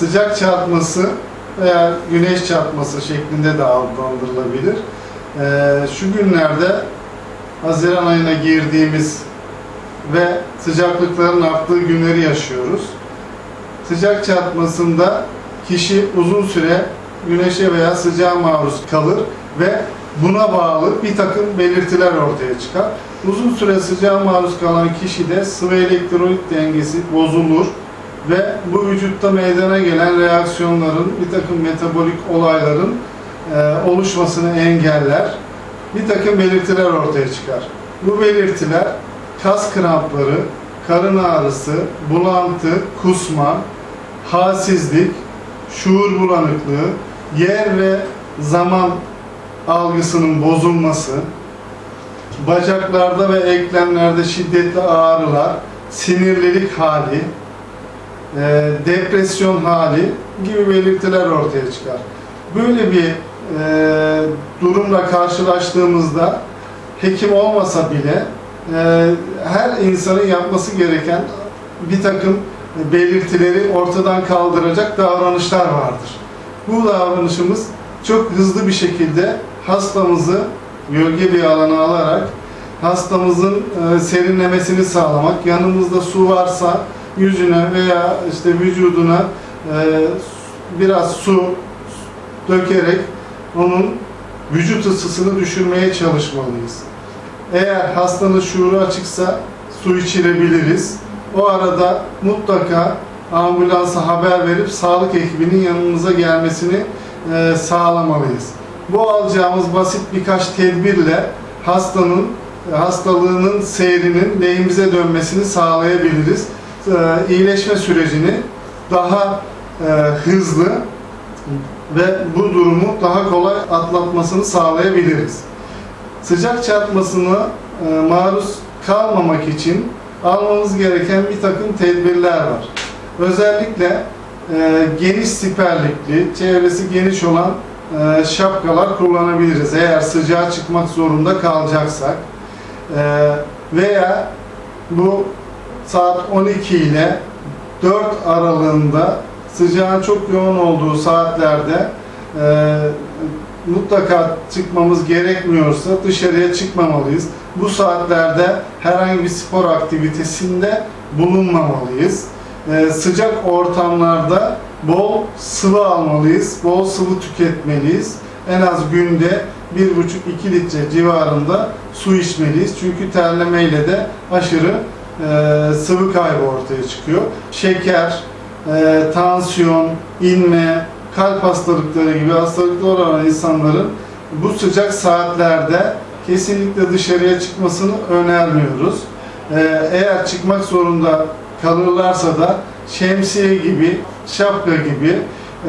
sıcak çarpması veya güneş çarpması şeklinde de adlandırılabilir. Ee, şu günlerde Haziran ayına girdiğimiz ve sıcaklıkların arttığı günleri yaşıyoruz. Sıcak çarpmasında kişi uzun süre güneşe veya sıcağa maruz kalır ve buna bağlı bir takım belirtiler ortaya çıkar. Uzun süre sıcağa maruz kalan kişide sıvı elektrolit dengesi bozulur ve bu vücutta meydana gelen reaksiyonların, bir takım metabolik olayların e, oluşmasını engeller. Bir takım belirtiler ortaya çıkar. Bu belirtiler kas krampları, karın ağrısı, bulantı, kusma, halsizlik, şuur bulanıklığı, yer ve zaman algısının bozulması, bacaklarda ve eklemlerde şiddetli ağrılar, sinirlilik hali, e, depresyon hali gibi belirtiler ortaya çıkar. Böyle bir e, durumla karşılaştığımızda hekim olmasa bile e, her insanın yapması gereken bir takım belirtileri ortadan kaldıracak davranışlar vardır. Bu davranışımız çok hızlı bir şekilde hastamızı gölge bir alana alarak hastamızın e, serinlemesini sağlamak, yanımızda su varsa yüzüne veya işte vücuduna e, biraz su dökerek onun vücut ısısını düşürmeye çalışmalıyız. Eğer hastanın şuuru açıksa su içirebiliriz. O arada mutlaka ambulansa haber verip sağlık ekibinin yanımıza gelmesini e, sağlamalıyız. Bu alacağımız basit birkaç tedbirle hastanın hastalığının seyrinin lehimize dönmesini sağlayabiliriz. E, iyileşme sürecini daha e, hızlı ve bu durumu daha kolay atlatmasını sağlayabiliriz. Sıcak çarpmasına e, maruz kalmamak için almamız gereken bir takım tedbirler var. Özellikle e, geniş siperlikli, çevresi geniş olan şapkalar kullanabiliriz. Eğer sıcağa çıkmak zorunda kalacaksak veya bu saat 12 ile 4 aralığında sıcağın çok yoğun olduğu saatlerde e, mutlaka çıkmamız gerekmiyorsa dışarıya çıkmamalıyız. Bu saatlerde herhangi bir spor aktivitesinde bulunmamalıyız. Ee, sıcak ortamlarda bol sıvı almalıyız, bol sıvı tüketmeliyiz. En az günde 1,5-2 litre civarında su içmeliyiz. Çünkü terlemeyle de aşırı e, sıvı kaybı ortaya çıkıyor. Şeker, e, tansiyon, inme, kalp hastalıkları gibi hastalıklar olan insanların bu sıcak saatlerde kesinlikle dışarıya çıkmasını önermiyoruz. Ee, eğer çıkmak zorunda kalırlarsa da şemsiye gibi, şapka gibi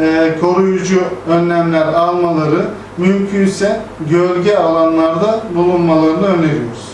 e, koruyucu önlemler almaları mümkünse gölge alanlarda bulunmalarını öneriyoruz.